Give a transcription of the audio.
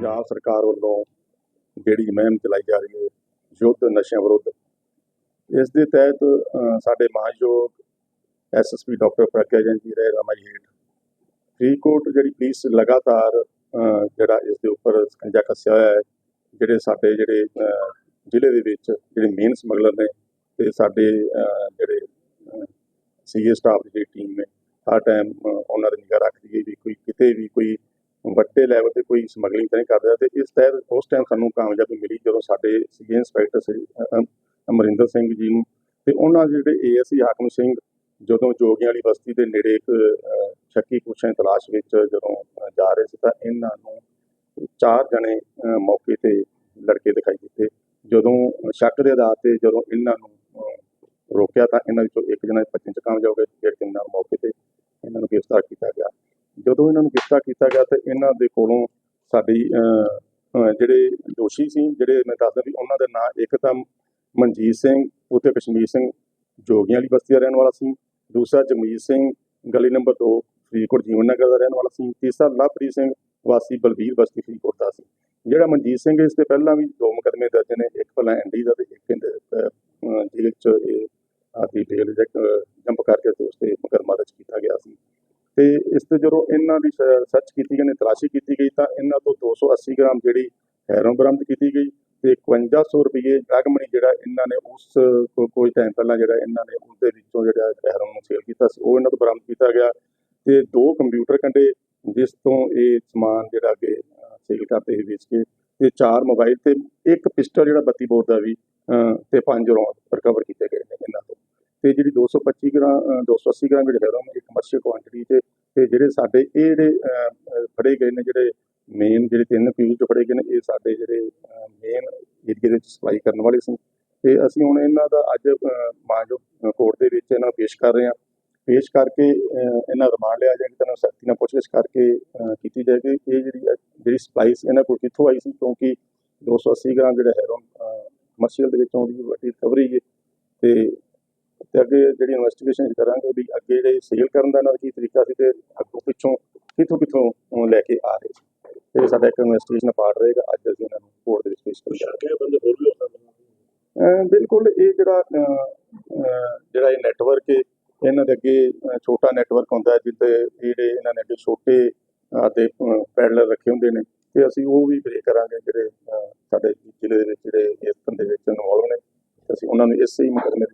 ਪੰਜਾਬ ਸਰਕਾਰ ਵੱਲੋਂ ਜਿਹੜੀ ਮੁਹਿੰਮ ਚਲਾਈ ਜਾ ਰਹੀ ਹੈ ਯੁੱਧ ਨਸ਼ਿਆਂ ਵਿਰੁੱਧ ਇਸ ਦੇ ਤਹਿਤ ਅ, ਸਾਡੇ ਮਾਨਯੋਗ ਐਸਐਸਪੀ ਡਾਕਟਰ ਪ੍ਰਗਿਆ ਜੈਨ ਜੀ ਰਹੇ ਰਮਾਈ ਹੇਠ ਫਰੀਦਕੋਟ ਜਿਹੜੀ ਪੁਲਿਸ ਲਗਾਤਾਰ ਜਿਹੜਾ ਇਸ ਦੇ ਉੱਪਰ ਸਕੰਜਾ ਕੱਸਿਆ ਹੋਇਆ ਹੈ ਜਿਹੜੇ ਸਾਡੇ ਜਿਹੜੇ ਜ਼ਿਲ੍ਹੇ ਦੇ ਵਿੱਚ ਜਿਹੜੇ ਮੇਨ ਸਮਗਲਰ ਨੇ ਤੇ ਸਾਡੇ ਅ, ਜਿਹੜੇ ਸੀਏ ਸਟਾਫ ਦੀ ਜਿਹੜੀ ਟੀਮ ਨੇ ਹਰ ਟਾਈਮ ਉਹਨਾਂ ਦੀ ਨਿਗਰਾਹ ਰੱਖਦੀ ਹੈ ਵੀ ਕੋਈ ਕਿਤੇ ਵੀ ਕੋਈ ਵੱਡੇ ਲੈਵਲ ਤੇ ਕੋਈ ਸਮਗਲਿੰਗ ਤਾਂ ਨਹੀਂ ਕਰਦਾ ਤੇ ਇਸ ਤਹਿਤ ਉਸ ਟਾਈਮ ਸਾਨੂੰ ਕਾਮਯਾਬੀ ਮਿਲੀ ਜਦੋਂ ਸਾਡੇ ਸੀਗੇ ਇੰਸਪੈਕਟਰ ਸੀ ਅਮਰਿੰਦਰ ਸਿੰਘ ਜੀ ਨੂੰ ਤੇ ਉਹਨਾਂ ਦੇ ਜਿਹੜੇ ਏਐਸਸੀ ਹਾਕਮ ਸਿੰਘ ਜਦੋਂ ਜੋਗੀਆਂ ਵਾਲੀ ਬਸਤੀ ਦੇ ਨੇੜੇ ਇੱਕ ਸ਼ੱਕੀ ਪੁੱਛਾਂ ਤਲਾਸ਼ ਵਿੱਚ ਜਦੋਂ ਜਾ ਰਹੇ ਸੀ ਤਾਂ ਇਹਨਾਂ ਨੂੰ ਚਾਰ ਜਣੇ ਮੌਕੇ ਤੇ ਲੜਕੇ ਦਿਖਾਈ ਦਿੱਤੇ। ਜਦੋਂ ਸ਼ੱਕ ਦੇ ਆਧਾਰ ਤੇ ਜਦੋਂ ਇਹਨਾਂ ਨੂੰ ਰੋਕਿਆ ਤਾਂ ਇਹਨਾਂ ਵਿੱਚੋਂ ਇੱਕ ਜਣਾ ਭੱਜਣ ਚ ਕਾਮਯਾਬ ਹੋ ਗਿਆ, ਜਿਹੜੇ ਤਿੰਨਾਂ ਨੂੰ ਮੌਕੇ ਤੇ ਇਹਨਾਂ ਨੂੰ ਗ੍ਰਿਫਤਾਰ ਕੀਤਾ ਗਿਆ। ਜਦੋਂ ਇਹਨਾਂ ਨੂੰ ਗ੍ਰਿਫਤਾਰ ਕੀਤਾ ਗਿਆ ਤੇ ਇਹਨਾਂ ਦੇ ਕੋਲੋਂ ਸਾਡੀ ਜਿਹੜੇ ਦੋਸ਼ੀ ਸੀ ਜਿਹੜੇ ਮੈਂ ਦੱਸਦਾ ਵੀ ਉਹਨਾਂ ਦੇ ਨਾਂ ਇੱਕ ਤਾਂ ਮਨਜੀਤ ਸਿੰਘ ਉਤੇ ਕਸ਼ਮੀਰ ਸਿੰਘ ਜੋਗੀਆਂ ਵਾਲੀ ਬਸਤੀ ਦਾ ਰਹਿਣ ਵਾਲਾ ਸੀ ਦੂਸਰਾ ਜਗਮੀਤ ਸਿੰਘ ਗਲੀ ਨੰਬਰ 2 ਫਰੀਦਕੋਟ ਜੀਵਨ ਨਗਰ ਦਾ ਰਹਿਣ ਵਾਲਾ ਸੀ ਤੀਸਰਾ ਲਵਪ੍ਰੀਤ ਸਿੰਘ ਵਾਸੀ ਬਲਬੀਰ ਬਸਤੀ ਫਰੀਦਕੋਟ ਦਾ ਸੀ। ਜਿਹੜਾ ਮਨਜੀਤ ਸਿੰਘ ਇਸ ਤੇ ਪਹਿਲਾਂ ਵੀ ਦੋ ਮੁਕਦਮੇ ਦਰਜ ਨੇ ਇੱਕ ਪਹਿਲਾਂ ਐਨਡੀ ਦਾ ਤੇ ਇੱਕ ਇਹਦੇ, ਜੇਲ੍ਹ ਚ ਇਹ ਆਦੀ ਡੇਲ ਜੰਪ ਕਰਕੇ ਤੇ ਉਸ ਮੁਕੱਦਮਾ ਦਰਜ ਕੀਤਾ ਤੇ ਇਸ ਤੇ ਜਦੋਂ ਇਹਨਾਂ ਦੀ ਸ- ਸਰਚ ਕੀਤੀ ਗਈ ਨੇ ਤਲਾਸ਼ੀ ਕੀਤੀ ਗਈ ਤਾਂ ਇਹਨਾਂ ਤੋਂ 280 ਗ੍ਰਾਮ ਜਿਹੜੀ ਹੈਰੋਨ ਬਰਾਮਦ ਕੀਤੀ ਗਈ ਤੇ 5100 ਰੁਪਏ ਡਰਗ ਮਨੀ ਜਿਹੜਾ ਇਹਨਾਂ ਨੇ ਉਸ ਕੋ- ਕੋਈ ਟਾਈਮ ਪਹਿਲਾਂ ਜਿਹੜਾ ਇਹਨਾਂ ਨੇ ਉਹਦੇ ਵਿੱਚੋਂ ਜਿਹੜਾ ਹੈਰੋਨ ਨੂੰ ਸੇਲ ਕੀਤਾ ਸੀ ਉਹ ਇਹਨਾਂ ਤੋਂ ਬਰਾਮਦ ਕੀਤਾ ਗਿਆ ਤੇ ਦੋ ਕੰਪਿਊਟਰ ਕੰਡੇ ਜਿਸ ਤੋਂ ਇਹ ਸਮਾਨ ਜਿਹੜਾ ਕਿ ਸੇਲ ਕਰਦੇ ਸੀ ਵੇਚ ਕੇ ਤੇ ਚਾਰ ਮੋਬਾਈਲ ਤੇ ਇੱਕ ਪਿਸਟਲ ਜਿਹੜਾ 32 ਬੋਰ ਦਾ ਵੀ ਅਹ, ਤੇ ਪੰਜ ਰੌਂਦ ਰਿਕਵਰ ਕੀਤੇ ਗਏ ਨੇ। ਤੋਂ ਤੇ ਜਿਹੜੀ 225 ਗ੍ਰਾਮ ਅਹ, 280 ਗ੍ਰਾਮ ਜਿਹੜੇ ਹੈਰੋਇਨ ਇਹ ਕਮਰਸ਼ੀਅਲ ਕੁਆਂਟੀਟੀ ਤੇ ਤੇ ਜਿਹੜੇ ਸਾਡੇ ਇਹ ਜਿਹੜੇ ਫੜੇ ਗਏ ਨੇ ਜਿਹੜੇ ਮੇਨ ਜਿਹੜੇ ਤਿੰਨ ਪਿਊਜ਼ ਫੜੇ ਗਏ ਨੇ ਇਹ ਸਾਡੇ ਜਿਹੜੇ ਮੇਨ ਏਰੀਏ ਦੇ ਵਿੱਚ ਸਪਲਾਈ ਕਰਨ ਵਾਲੇ ਸੀ। ਤੇ ਅਸੀਂ ਹੁਣ ਇਹਨਾਂ ਦਾ ਅੱਜ ਮਾਨਯੋਗ ਕੋਰਟ ਦੇ ਵਿੱਚ ਇਹਨਾਂ ਨੂੰ ਪੇਸ਼ ਕਰ ਰਹੇ ਹਾਂ। ਪੇਸ਼ ਕਰਕੇ ਇਹਨਾਂ ਰਿਮਾਂਡ ਲਿਆ ਜਾਏਗਾ ਤਾਂ ਸਖਤੀ ਨਾਲ ਪੁੱਛਗਿੱਛ ਕਰਕੇ ਕੀਤੀ ਜਾਏਗੀ। ਇਹ ਜਿਹੜੀ ਜਿਹੜੀ ਸਪਲਾਈ ਇਹਨਾਂ ਕੋਲ ਕਿੱਥੋਂ ਆਈ ਸੀ ਕਿਉਂਕਿ 280 ਗ੍ਰਾਮ ਜਿਹੜਾ ਹੈਰੋਨ ਕਮਰਸ਼ੀਅਲ ਦੇ ਵਿੱਚੋਂ ਦੀ ਵੱਡੀ ਰਿਕਵਰੀ ਹੈ। ਤੇ ਤੇ ਅੱਗੇ ਜਿਹੜੀ ਇਨਵੈਸਟੀਗੇਸ਼ਨ ਕਰਾਂਗੇ ਵੀ ਅੱਗੇ ਜਿਹੜੇ ਸੇਲ ਕਰਨ ਦਾ ਦਾ ਕੀ ਤਰੀਕਾ ਸੀ ਤੇ ਅੱਗੋਂ ਪਿੱਛੋਂ ਕਿੱਥੋਂ ਕਿੱਥੋਂ ਲੈ ਕੇ ਆ ਰਹੇ ਤੇ ਸਾਡਾ ਇੱਕ ਇਨਵੈਸਟੀਗੇਸ਼ਨ ਪਾਰਟ ਰਹੇਗਾ ਅੱਜ ਅਸੀਂ ਇਹਨਾਂ ਨੂੰ ਕੋਰਟ ਦੇ ਵਿੱਚ ਪੇਸ਼ ਕਰਾਂਗੇ। ਬਿਲਕੁਲ ਇਹ ਜਿਹੜਾ ਜਿਹੜਾ ਇਹ ਨੈਟਵਰਕ ਹੈ ਇਹਨਾਂ ਦੇ ਅੱਗੇ ਛੋਟਾ ਨੈਟਵਰਕ ਹੁੰਦਾ ਹੈ ਜਿੱਤੇ ਜਿਹੜੇ ਇਹਨਾਂ ਨੇ ਅੱਗੇ ਛੋਟੇ ਤੇ ਪੈਡਲਰ ਰੱਖੇ ਹੁੰਦੇ ਨੇ ਤੇ ਅਸੀਂ ਉਹ ਵੀ ਬ੍ਰੇਕ ਕਰਾਂਗੇ ਜਿਹੜੇ ਸਾਡੇ ਜ਼ਿਲ੍ਹੇ ਦੇ ਵਿੱਚ ਜਿਹੜੇ ਇਸ ਧੰਦੇ ਵਿੱਚ ਇਨਵੋਲਵ ਨੇ ਅਸੀਂ ਉਹਨਾਂ ਨੂੰ ਇਸੇ ਹੀ ਮੁਕਦਮੇ